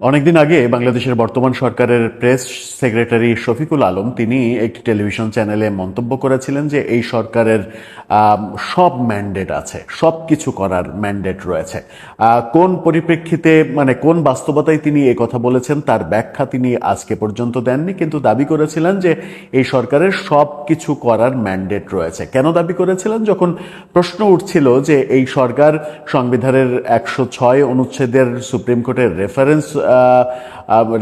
অনেকদিন আগে বাংলাদেশের বর্তমান সরকারের প্রেস সেক্রেটারি শফিকুল আলম তিনি একটি টেলিভিশন চ্যানেলে মন্তব্য করেছিলেন যে এই সরকারের সব ম্যান্ডেট আছে সব কিছু করার ম্যান্ডেট রয়েছে। কোন পরিপ্রেক্ষিতে মানে কোন বাস্তবতায় তিনি এই কথা বলেছেন তার ব্যাখ্যা তিনি আজকে পর্যন্ত দেননি, কিন্তু দাবি করেছিলেন যে এই সরকারের সব কিছু করার ম্যান্ডেট রয়েছে। কেন দাবি করেছিলেন? যখন প্রশ্ন উঠছিল যে এই সরকার সংবিধানের একশো ছয় অনুচ্ছেদের সুপ্রিম কোর্টের রেফারেন্স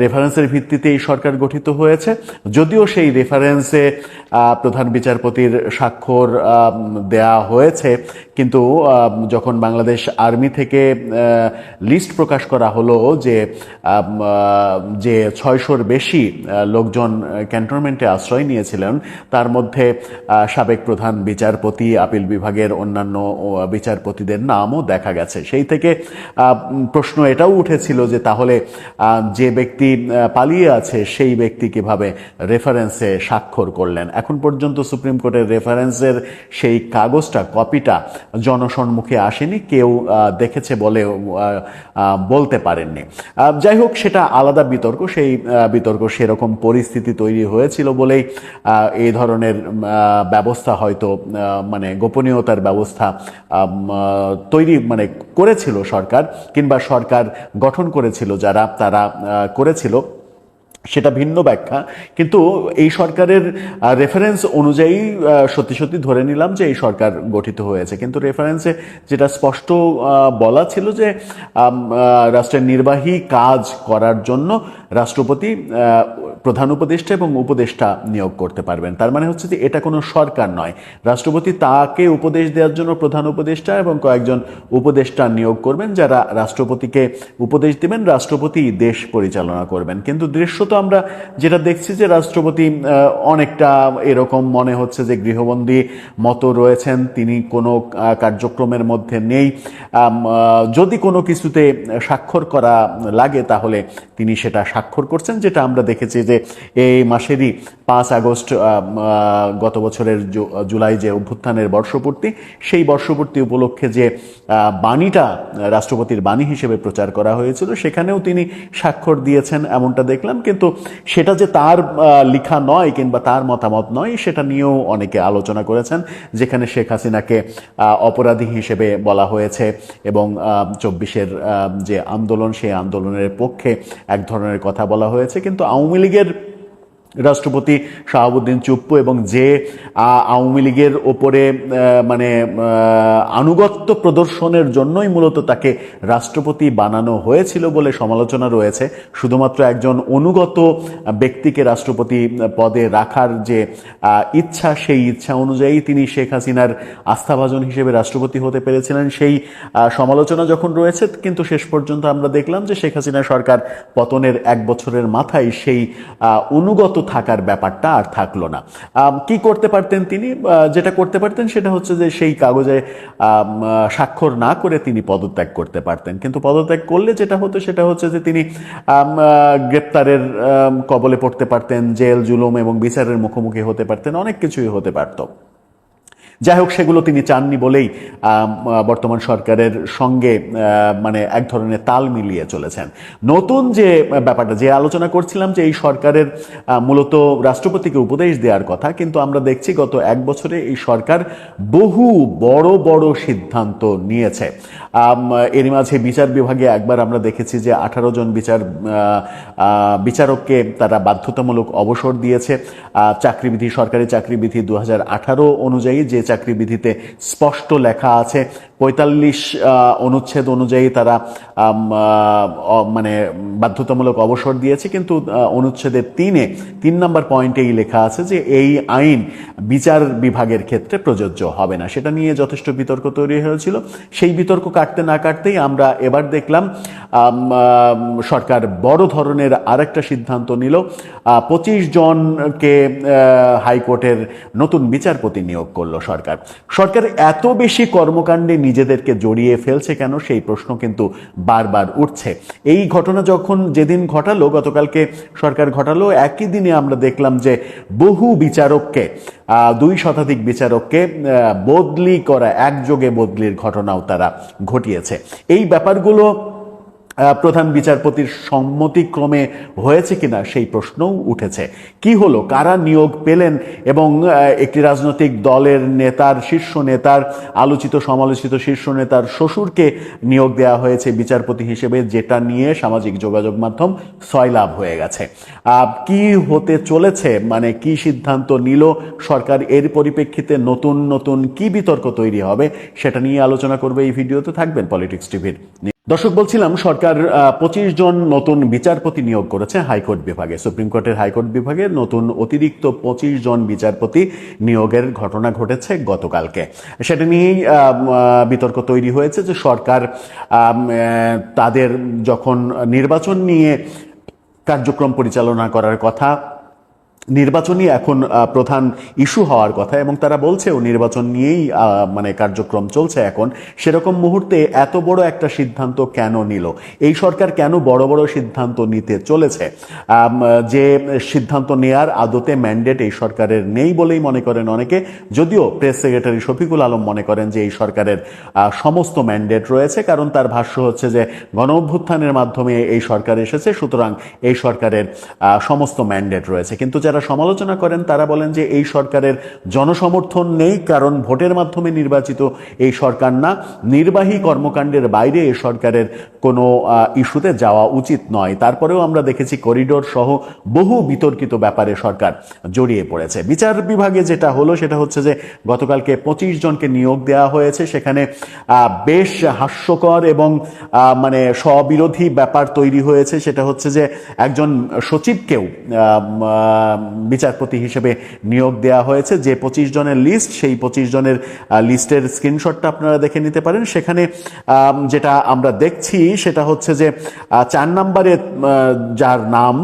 রেফারেন্সের ভিত্তিতে এই সরকার গঠিত হয়েছে। যদিও সেই রেফারেন্সে প্রধান বিচারপতির স্বাক্ষর দেয়া হয়েছে, কিন্তু যখন বাংলাদেশ আর্মি থেকে লিস্ট প্রকাশ করা হলো যে যে ছয়শোর বেশি লোকজন ক্যান্টনমেন্টে আশ্রয় নিয়েছিলেন, তার মধ্যে সাবেক প্রধান বিচারপতি, আপিল বিভাগের অন্যান্য বিচারপতিদের নামও দেখা গেছে। সেই থেকে প্রশ্ন এটাও উঠেছিল যে তাহলে যে ব্যক্তি পালিয়ে আছে সেই ব্যক্তি কীভাবে রেফারেন্সে স্বাক্ষর করলেন? এখন পর্যন্ত সুপ্রিম কোর্টের রেফারেন্সের সেই কাগজটা কপিটা জনসম্মুখে আসেনি। কেউ দেখেছে বলে বলতে পারেননি। যাই হোক, সেটা আলাদা বিতর্ক। সেই বিতর্ক সেরকম পরিস্থিতি তৈরি হয়েছিল বলেই এই ধরনের ব্যবস্থা হয়তো মানে গোপনীয়তার ব্যবস্থা তৈরি মানে করেছিল সরকার কিংবা সরকার গঠন করেছিল যারা তারা করেছিল, সেটা ভিন্ন ব্যাখ্যা। কিন্তু এই সরকারের রেফারেন্স অনুযায়ী সত্যি সত্যি ধরে নিলাম যে এই সরকার গঠিত হয়েছে। কিন্তু রেফারেন্সে যেটা স্পষ্ট বলা ছিল যে রাষ্ট্রের নির্বাহী কাজ করার জন্য রাষ্ট্রপতি প্রধান উপদেষ্টা এবং উপদেষ্টা নিয়োগ করতে পারবেন। তার মানে হচ্ছে যে এটা কোনো সরকার নয়। রাষ্ট্রপতি তাকে উপদেশ দেওয়ার জন্য প্রধান উপদেষ্টা এবং কয়েকজন উপদেষ্টা নিয়োগ করবেন, যারা রাষ্ট্রপতিকে উপদেশ দেবেন, রাষ্ট্রপতি দেশ পরিচালনা করবেন। কিন্তু দৃশ্যত আমরা যেটা দেখছি যে রাষ্ট্রপতি অনেকটা এরকম মনে হচ্ছে যে গৃহবন্দী মতো রয়েছেন, তিনি কোনো কার্যক্রমের মধ্যে নেই। যদি কোনো কিছুতে স্বাক্ষর করা লাগে তাহলে তিনি সেটা স্বাক্ষর করছেন, যেটা আমরা দেখেছি যে এই মাসেরই পাঁচ আগস্ট গত বছরের জুলাই যে অভ্যুত্থানের বর্ষপূর্তি, সেই বর্ষপূর্তি উপলক্ষে যে বাণীটা রাষ্ট্রপতির বাণী হিসেবে প্রচার করা হয়েছিল, সেখানেও তিনি স্বাক্ষর দিয়েছেন এমনটা দেখলাম। কিন্তু সেটা যে তার লেখা নয় কিংবা তার মতামত নয়, সেটা নিয়েও অনেকে আলোচনা করেছেন, যেখানে শেখ হাসিনাকে অপরাধী হিসেবে বলা হয়েছে এবং চব্বিশের যে আন্দোলন, সেই আন্দোলনের পক্ষে এক ধরনের কথা বলা হয়েছে। কিন্তু আওয়ামী লীগের their রাষ্ট্রপতি শাহাবুদ্দিন চুপ্পু এবং যে আওয়ামী লীগের ওপরে মানে আনুগত্য প্রদর্শনের জন্যই মূলত তাকে রাষ্ট্রপতি বানানো হয়েছিল বলে সমালোচনা রয়েছে। শুধুমাত্র একজন অনুগত ব্যক্তিকে রাষ্ট্রপতি পদে রাখার যে ইচ্ছা, সেই ইচ্ছা অনুযায়ী তিনি শেখ হাসিনার আস্থাভাজন হিসেবে রাষ্ট্রপতি হতে পেরেছিলেন। সেই সমালোচনা যখন রয়েছে, কিন্তু শেষ পর্যন্ত আমরা দেখলাম যে শেখ হাসিনা সরকার পতনের এক বছরের মাথায় সেই অনুগত থাকার ব্যাপারটা আর থাকল না। কি করতে পারতেন তিনি? যেটা করতে পারতেন সেটা হচ্ছে যে সেই কাগজে স্বাক্ষর না করে তিনি পদত্যাগ করতে পারতেন। কিন্তু পদত্যাগ করলে যেটা হতো সেটা হচ্ছে যে তিনি গ্রেপ্তারের কবলে পড়তে পারতেন, জেল, জুলুম এবং বিচারের মুখোমুখি হতে পারতেন, অনেক কিছুই হতে পারতো। যাই হোক, সেগুলো তিনি চাননি বলেই বর্তমান সরকারের সঙ্গে মানে এক ধরনের তাল মিলিয়ে চলেছেন। নতুন যে ব্যাপারটা, যে আলোচনা করছিলাম যে এই সরকারের মূলত রাষ্ট্রপতিকে উপদেশ দেওয়ার কথা, কিন্তু আমরা দেখছি গত এক বছরে এই সরকার বহু বড় বড় সিদ্ধান্ত নিয়েছে। এরই মাঝে বিচার বিভাগে একবার আমরা দেখেছি যে আঠারো জন বিচার বিচারককে তারা বাধ্যতামূলক অবসর দিয়েছে। চাকরিবিধি, সরকারি চাকরিবিধি দু হাজার আঠারো অনুযায়ী যে চাকরিবিধিতে স্পষ্ট লেখা আছে। পঁয়তাল্লিশ অনুচ্ছেদ অনুযায়ী তারা মানে বাধ্যতামূলক অবসর দিয়েছে। কিন্তু অনুচ্ছেদের তিনে, তিন নম্বর পয়েন্টেই লেখা আছে যে এই আইন বিচার বিভাগের ক্ষেত্রে প্রযোজ্য হবে না। সেটা নিয়ে যথেষ্ট বিতর্ক তৈরি হয়েছিল। সেই বিতর্ক কাটতে না কাটতেই আমরা এবার দেখলাম সরকার বড় ধরনের আরেকটা সিদ্ধান্ত নিল। পঁচিশ জনকে হাইকোর্টের নতুন বিচারপতি নিয়োগ করল সরকার। সরকার এত বেশি কর্মকাণ্ডে নিজেদেরকে জড়িয়ে ফেলছে কেন? সেই প্রশ্ন কিন্তু বারবার উঠছে। এই ঘটনা যখন যেদিন ঘটালো, গতকালকে সরকার ঘটালো, একই দিনে আমরা দেখলাম যে বহু বিচারককে দুই শতাধিক বিচারককে বদলি করা, একযোগে বদলির ঘটনাও তারা ঘটিয়েছে। এই ব্যাপারগুলো প্রধান বিচারপতির সম্মতিক্রমে হয়েছে কিনা সেই প্রশ্নও উঠেছে। কি হলো? কারা নিয়োগ পেলেন? এবং একটি রাজনৈতিক দলের নেতার, শীর্ষ নেতার, আলোচিত, সমালোচিত শীর্ষ নেতার শ্বশুরকে নিয়োগ দেওয়া হয়েছে বিচারপতি হিসেবে, যেটা নিয়ে সামাজিক যোগাযোগ মাধ্যম সয়লাভ হয়ে গেছে। কি হতে চলেছে? মানে কি সিদ্ধান্ত নিল? সরকার এর পরিপ্রেক্ষিতে নতুন নতুন কি বিতর্ক তৈরি হবে? সেটা নিয়ে আলোচনা করবে এই ভিডিওতে, থাকবেন পলিটিক্স টিভির। দর্শক, বলছিলাম সরকার পঁচিশ জন নতুন বিচারপতি নিয়োগ করেছে হাইকোর্ট বিভাগে। সুপ্রিম কোর্টের হাইকোর্ট বিভাগে নতুন অতিরিক্ত পঁচিশ জন বিচারপতি নিয়োগের ঘটনা ঘটেছে গতকালকে। সেটা নিয়েই বিতর্ক তৈরি হয়েছে যে সরকার তাদের যখন নির্বাচন নিয়ে কার্যক্রম পরিচালনা করার কথা নির্বাচনই এখন প্রধান ইস্যু হওয়ার কথা এবং তারা বলছেও নির্বাচন নিয়েই মানে কার্যক্রম চলছে এখন। সেরকম মুহূর্তে এত বড় একটা সিদ্ধান্ত কেন নিল? এই সরকার কেন বড় বড় সিদ্ধান্ত নিতে চলেছে? যে সিদ্ধান্ত নেয়ার আদতে ম্যান্ডেট এই সরকারের নেই বলেই মনে করেন অনেকে। যদিও প্রেস সেক্রেটারি শফিকুল আলম মনে করেন যে এই সরকারের সমস্ত ম্যান্ডেট রয়েছে, কারণ তার ভাষ্য হচ্ছে যে গণ অভ্যুত্থানের মাধ্যমে এই সরকার এসেছে, সুতরাং এই সরকারের সমস্ত ম্যান্ডেট রয়েছে। কিন্তু যারা সমালোচনা করেন, তারা বলেন যে এই সরকারের জনসমর্থন নেই, কারণ ভোটের মাধ্যমে নির্বাচিত এই সরকার না। নির্বাহী কর্মকাণ্ডের বাইরে এ সরকারের কোনো ইস্যুতে যাওয়া উচিত নয়। তারপরেও আমরা দেখেছি করিডোর সহ বহু বিতর্কিত ব্যাপারে সরকার জড়িয়ে পড়েছে। বিচার বিভাগে যেটা হলো সেটা হচ্ছে যে, গতকালকে পঁচিশ জনকে নিয়োগ দেওয়া হয়েছে। সেখানে বেশ হাস্যকর এবং মানে স্ববিরোধী ব্যাপার তৈরি হয়েছে। সেটা হচ্ছে যে, একজন সচিবকেও বিচারপতি হিসেবে নিয়োগ দেওয়া হয়েছে। যে পঁচিশ জনের লিস্ট, সেই পঁচিশ জনের লিস্টের স্ক্রিনশটটা আপনারা দেখে নিতে পারেন। সেখানে যেটা আমরা দেখছি সেটা হচ্ছে যে চার নম্বরে যার নাম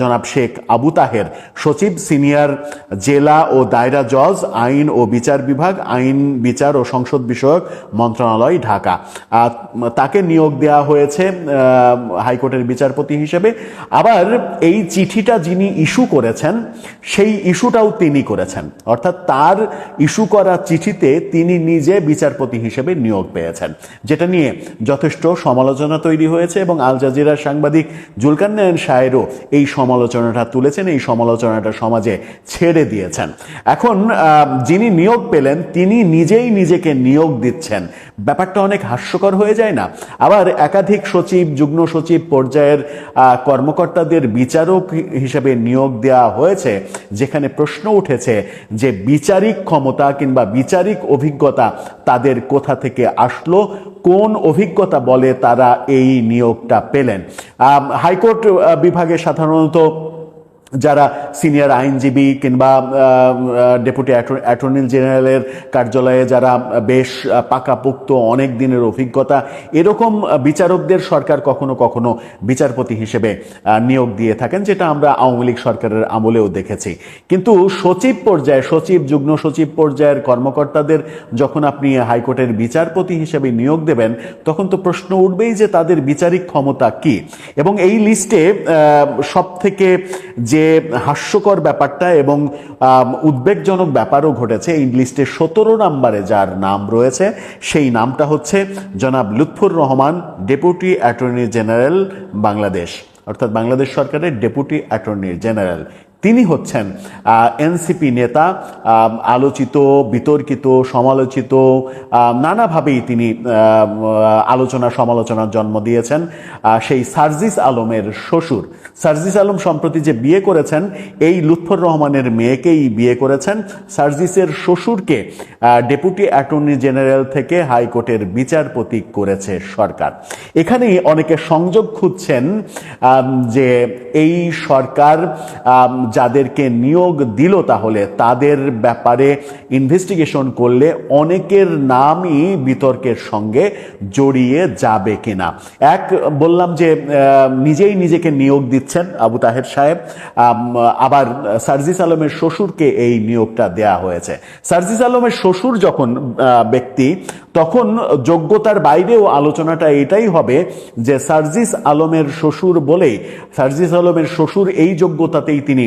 জনাব শেখ আবু তাহের, সচিব সিনিয়র জেলা ও দায়রা জজ, আইন ও বিচার বিভাগ, আইন, বিচার ও সংসদ বিষয়ক মন্ত্রণালয়, ঢাকা। তাকে নিয়োগ দেওয়া হয়েছে হাইকোর্টের বিচারপতি হিসেবে। আবার এই চিঠিটা যিনি ইস্যু করেছেন, সেই ইস্যুটাও তিনি করেছেন। অর্থাৎ তার ইস্যু করা চিঠিতে তিনি নিজে বিচারপতি হিসেবে নিয়োগ পেয়েছেন। যেটা নিয়ে যথেষ্ট সমালোচনা তৈরি হয়েছে এবং আল জাজিরার সাংবাদিক জুলকান্নায়ন সাহেরও এই সমালোচনাটা তুলেছেন, এই সমালোচনাটা সমাজে ছেড়ে দিয়েছেন। এখন যিনি নিয়োগ পেলেন, তিনি নিজেই নিজেকে নিয়োগ দিচ্ছেন। ব্যাপারটা অনেক হাস্যকর হয়ে যায় না? আবার একাধিক সচিব, যুগ্ম সচিব পর্যায়ের কর্মকর্তাদের বিচারক হিসেবে নিয়োগ দেওয়া হয়েছে, যেখানে প্রশ্ন উঠেছে যে বিচারিক ক্ষমতা কিংবা বিচারিক অভিজ্ঞতা তাদের কোথা থেকে আসলো কোন অভিজ্ঞতা বলে তারা এই নিয়োগটা পেলেন? হাইকোর্ট বিভাগে সাধারণত যারা সিনিয়র আইনজীবী কিংবা ডেপুটি অ্যাটর্নি জেনারেলের কার্যালয়ে যারা বেশ পাকাপোক্ত, অনেক দিনের অভিজ্ঞতা, এরকম বিচারকদের সরকার কখনো কখনো বিচারপতি হিসেবে নিয়োগ দিয়ে থাকেন, যেটা আমরা আওয়ামী লীগ সরকারের আমলেও দেখেছি। কিন্তু সচিব পর্যায়ে, সচিব, যুগ্ম সচিব পর্যায়ের কর্মকর্তাদের যখন আপনি হাইকোর্টের বিচারপতি হিসেবে নিয়োগ দেবেন, তখন তো প্রশ্ন উঠবেই যে তাদের বিচারিক ক্ষমতা কি। এবং এই লিস্টে সব থেকে যে হাস্যকর ব্যাপারটা এবং উদ্বেগজনক ব্যাপারও ঘটেছে, এই লিস্টে সতেরো নাম্বারে যার নাম রয়েছে, সেই নামটা হচ্ছে জনাব Lutfur Rahman, deputy attorney general Bangladesh, অর্থাৎ বাংলাদেশ সরকারের ডেপুটি অ্যাটর্নি জেনারেল। তিনি হচ্ছেন এনসিপি নেতা আলোচিত, বিতর্কিত, সমালোচিত নানাভাবেই তিনি আলোচনা সমালোচনার জন্ম দিয়েছেন। সেই সার্জিস আলমের শ্বশুর। সার্জিস আলম সম্প্রতি যে বিয়ে করেছেন, এই লুৎফর রহমানের মেয়েকেই বিয়ে করেছেন। সার্জিসের শ্বশুরকে ডেপুটি অ্যাটর্নি জেনারেল থেকে হাইকোর্টের বিচারপতি করেছে সরকার। এখানেই অনেকে সংযোগ খুঁজছেন যে এই সরকার যাদেরকে নিয়োগ দিল তাহলে তাদের ব্যাপারে ইনভেস্টিগেশন করলে অনেকের নামই বিতর্কের সঙ্গে জড়িয়ে যাবে কিনা। এক, বললাম যে নিজেই নিজেকে নিয়োগ দিচ্ছেন আবু তাহের সাহেব। আবার সার্জিস আলমের শ্বশুরকে এই নিয়োগটা দেয়া হয়েছে। সার্জিস আলমের শ্বশুর যখন ব্যক্তি, তখন যোগ্যতার বাইরেও আলোচনাটা এটাই হবে যে সার্জিস আলমের শ্বশুর বলেই, সার্জিস আলমের শ্বশুর এই যোগ্যতাতেই তিনি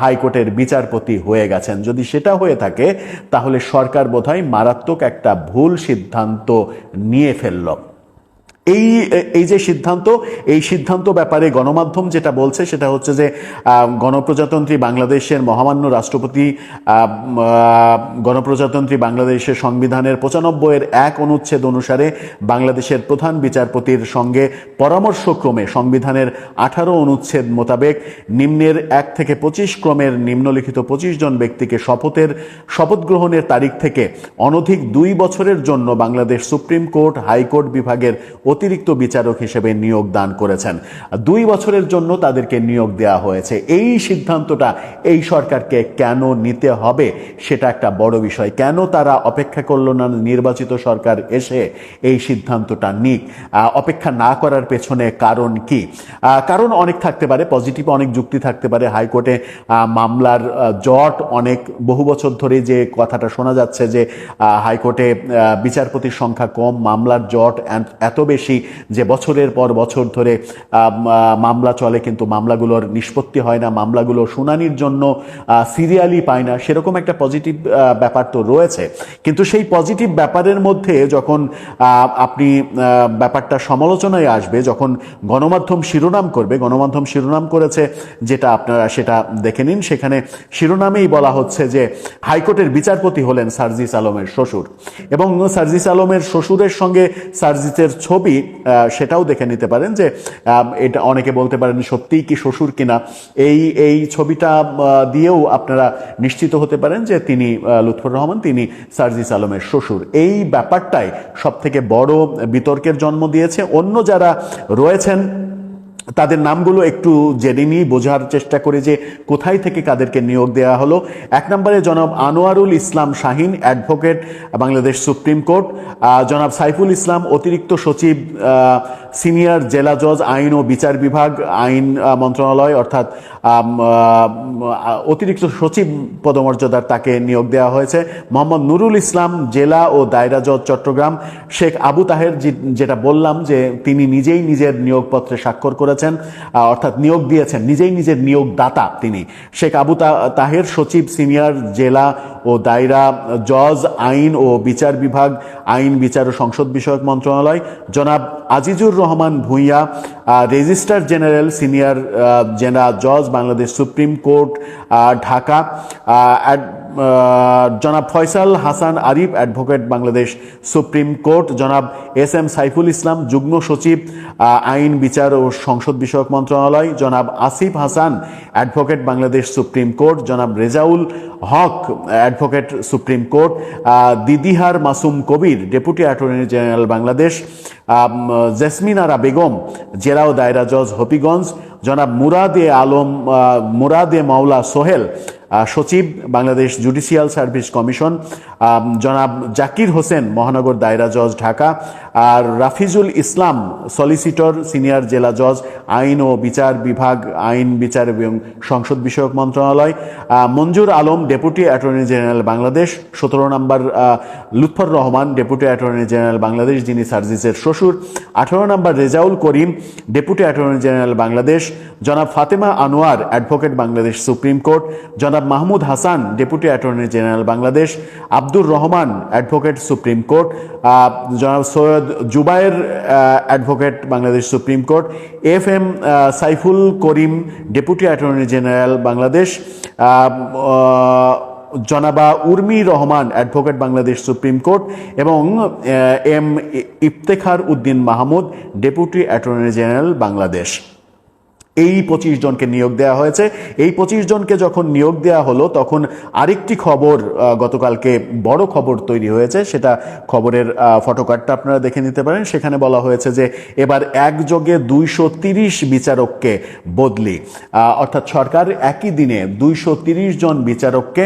হাইকোর্টের বিচারপতি হয়ে গেছেন। যদি সেটা হয়ে থাকে, তাহলে সরকার বোধহয় মারাত্মক একটা ভুল সিদ্ধান্ত নিয়ে ফেলল। এই এই যে সিদ্ধান্ত, এই সিদ্ধান্ত ব্যাপারে গণমাধ্যম যেটা বলছে সেটা হচ্ছে যে গণপ্রজাতন্ত্রী বাংলাদেশের মহামান্য রাষ্ট্রপতি গণপ্রজাতন্ত্রী বাংলাদেশের সংবিধানের পঁচানব্বইয়ের এক অনুচ্ছেদ অনুসারে বাংলাদেশের প্রধান বিচারপতির সঙ্গে পরামর্শক্রমে সংবিধানের আঠারো অনুচ্ছেদ মোতাবেক নিম্নের এক থেকে পঁচিশ ক্রমের নিম্নলিখিত পঁচিশ জন ব্যক্তিকে শপথের, শপথ গ্রহণের তারিখ থেকে অনধিক দুই বছরের জন্য বাংলাদেশ সুপ্রিম কোর্ট, হাইকোর্ট বিভাগের অতিরিক্ত বিচারক হিসেবে নিয়োগ দান করেছেন। দুই বছরের জন্য তাদেরকে নিয়োগ দেওয়া হয়েছে। এই সিদ্ধান্তটা এই সরকারকে কেন নিতে হবে সেটা একটা বড় বিষয়। কেন তারা অপেক্ষা করল না নির্বাচিত সরকার এসে এই সিদ্ধান্তটা নিক? অপেক্ষা না করার পেছনে কারণ কি? কারণ অনেক থাকতে পারে পজিটিভ অনেক যুক্তি থাকতে পারে। হাইকোর্টে মামলার জট অনেক বহু বছর ধরে যে কথাটা শোনা যাচ্ছে যে হাইকোর্টে বিচারপতির সংখ্যা কম, মামলার জট এত- এত বেশি যে বছরের পর বছর ধরে মামলা চলে কিন্তু মামলাগুলোর নিষ্পত্তি হয় না, মামলাগুলো শুনানির জন্য সিরিয়ালি পায় না, সেরকম একটা পজিটিভ ব্যাপার তো রয়েছে। কিন্তু সেই পজিটিভ ব্যাপারের মধ্যে যখন আপনি ব্যাপারটা সমালোচনায় আসবে, যখন গণমাধ্যম শিরোনাম করবে, গণমাধ্যম শিরোনাম করেছে যেটা আপনারা সেটা দেখে নিন, সেখানে শিরোনামেই বলা হচ্ছে যে হাইকোর্টের বিচারপতি হলেন সার্জিস আলমের শ্বশুর। এবং সার্জিস আলমের শ্বশুরের সঙ্গে সার্জিসের ছবি আহ, সেটাও দেখে নিতে পারেন যে এটা অনেকে বলতে পারেন সত্যিই কি শ্বশুর কিনা। এই এই ছবিটা দিয়েও আপনারা নিশ্চিত হতে পারেন যে তিনি লুৎফর রহমান তিনি সার্জিস আলমের শ্বশুর। এই ব্যাপারটাই সব থেকে বড় বিতর্কের জন্ম দিয়েছে। অন্য যারা রয়েছেন তাদের নামগুলো একটু জেনে নিয়ে বোঝার চেষ্টা করে যে কোথায় থেকে কাদেরকে নিয়োগ দেওয়া হলো। এক নম্বরে জনাব Anwarul Islam Shahin, advocate, Bangladesh Supreme Court. জনাব সাইফুল ইসলাম, অতিরিক্ত সচিব সিনিয়র জেলা জজ, আইন ও বিচার বিভাগ, আইন মন্ত্রণালয়, অর্থাৎ অতিরিক্ত সচিব পদমর্যাদার তাকে নিয়োগ দেওয়া হয়েছে। মোহাম্মদ নুরুল ইসলাম, জেলা ও দায়রা জজ, চট্টগ্রাম। শেখ আবু তাহের যেটা বললাম যে তিনি নিজেই নিজের নিয়োগপত্রে স্বাক্ষর করেছেন অর্থাৎ নিয়োগ দিয়েছেন, নিজেই নিজের নিয়োগদাতা তিনি। শেখ আবু তাহের সচিব সিনিয়র জেলা ও দায়রা জজ, আইন ও বিচার বিভাগ, আইন, বিচার ও সংসদ বিষয়ক মন্ত্রণালয়। জনাব Azizur Rahman Bhuiyan registrar general senior জেলা জজ, বাংলাদেশ সুপ্রিম কোর্ট ঢাকা। জনাব Faisal Hasan Arif advocate Bangladesh Supreme Court জনাব এস এম সাইফুল ইসলাম যুগ্ম সচিব আইন বিচার ও সংসদ বিষয়ক মন্ত্রণালয় জনাব Asif Hasan advocate Bangladesh Supreme Court জনাব Rezaul Haque advocate Supreme Court দিদিহার Masum Kabir deputy attorney general Bangladesh আম, জেসমিন আরা বেগম জেলা ও দায়রা জজ হপিগঞ্জ জনাব মুরাদে আলম আহ, মুরাদে মাওলা সোহেল সচিব, বাংলাদেশ জুডিশিয়াল সার্ভিস কমিশন জনাব জাকির হোসেন, মহানগর দায়রা জজ ঢাকা, আর রাফিজুল ইসলাম, সলিসিটর, সিনিয়র জেলা জজ, আইন ও বিচার বিভাগ, আইন, বিচার এবং সংসদ বিষয়ক মন্ত্রণালয় Manjur Alam, deputy attorney general Bangladesh, সতেরো নম্বর Lutfor Rahman, deputy attorney general Bangladesh, যিনি সার্জিসের শ্বশুর, আঠারো নম্বর, Rezaul Karim, deputy attorney general Bangladesh, জনাব Fatema Anwar, advocate Bangladesh Supreme Court, জনাব Mahmud Hasan deputy attorney general Bangladesh Abdur Rahman advocate Supreme Court জনাব Syed Zubair advocate Bangladesh Supreme Court F M Saiful Karim deputy attorney general Bangladesh জনাবা Urmi Rahman advocate Bangladesh Supreme Court এবং M Iftekhar Uddin Mahmud deputy attorney general Bangladesh এই পঁচিশ জনকে নিয়োগ দেওয়া হয়েছে। এই পঁচিশ জনকে যখন নিয়োগ দেওয়া হলো, তখন আরেকটি খবর গতকালকে বড় খবর তৈরি হয়েছে। সেটা খবরের ফটোকার্ডটা আপনারা দেখে নিতে পারেন। সেখানে বলা হয়েছে যে, এবার একযোগে দুইশো তিরিশ বিচারককে বদলি। অর্থাৎ সরকার একই দিনে দুইশো তিরিশ জন বিচারককে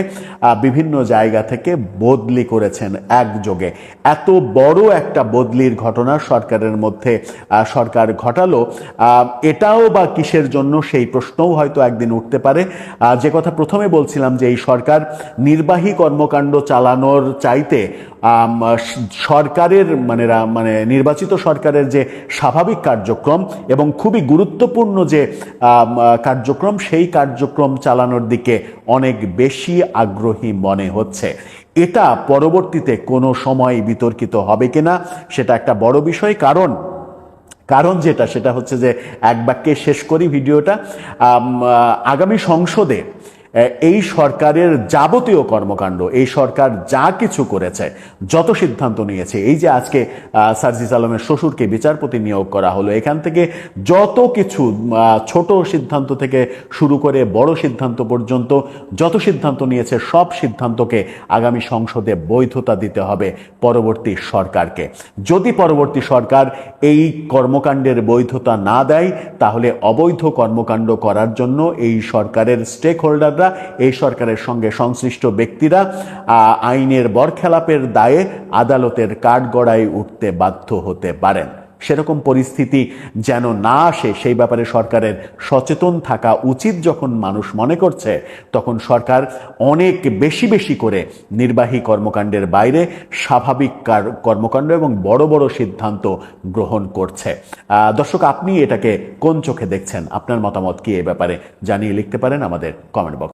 বিভিন্ন জায়গা থেকে বদলি করেছেন একযোগে। এত বড় একটা বদলির ঘটনা সরকারের মধ্যে সরকার ঘটালো। এটাও বা কিসের জন্য সেই প্রশ্নও হয়তো একদিন উঠতে পারে। যে কথা প্রথমে বলছিলাম যে এই সরকার নির্বাহী কর্মকাণ্ড চালানোর চাইতে সরকারের মানে মানে নির্বাচিত সরকারের যে স্বাভাবিক কার্যক্রম এবং খুবই গুরুত্বপূর্ণ যে কার্যক্রম, সেই কার্যক্রম চালানোর দিকে অনেক বেশি আগ্রহী মনে হচ্ছে। এটা পরবর্তীতে কোনো সময় বিতর্কিত হবে কিনা, সেটা একটা বড় বিষয়। কারণ কারণ যেটা সেটা হচ্ছে যে এক বাক্যে শেষ করি ভিডিওটা। আগামী সংসদে এই সরকারের যাবতীয় কর্মকাণ্ড, এই সরকার যা কিছু করেছে, যত সিদ্ধান্ত নিয়েছে, এই যে আজকে সার্জিস আলমের শ্বশুরকে বিচারপতি নিয়োগ করা হলো, এখান থেকে যত কিছু ছোট সিদ্ধান্ত থেকে শুরু করে বড় সিদ্ধান্ত পর্যন্ত যত সিদ্ধান্ত নিয়েছে, সব সিদ্ধান্তকে আগামী সংসদে বৈধতা দিতে হবে পরবর্তী সরকারকে। যদি পরবর্তী সরকার এই কর্মকাণ্ডের বৈধতা না দেয়, তাহলে অবৈধ কর্মকাণ্ড করার জন্য এই সরকারের স্টেক হোল্ডাররা এই সরকারের সঙ্গে সংশ্লিষ্ট ব্যক্তিরা আইনের বরখেলাপের দায়ে আদালতের কাঠগড়ায় উঠতে বাধ্য হতে পারেন। সেরকম পরিস্থিতি যেন না আসে, সেই ব্যাপারে সরকারের সচেতন থাকা উচিত যখন মানুষ মনে করছে, তখন সরকার অনেক বেশি বেশি করে নির্বাহী কর্মকাণ্ডের বাইরে স্বাভাবিক কার- কর্মকাণ্ড এবং বড় বড় সিদ্ধান্ত গ্রহণ করছে। দর্শক, আপনি এটাকে কোন চোখে দেখছেন? আপনার মতামত কি এ ব্যাপারে জানিয়ে লিখতে পারেন আমাদের কমেন্ট বক্স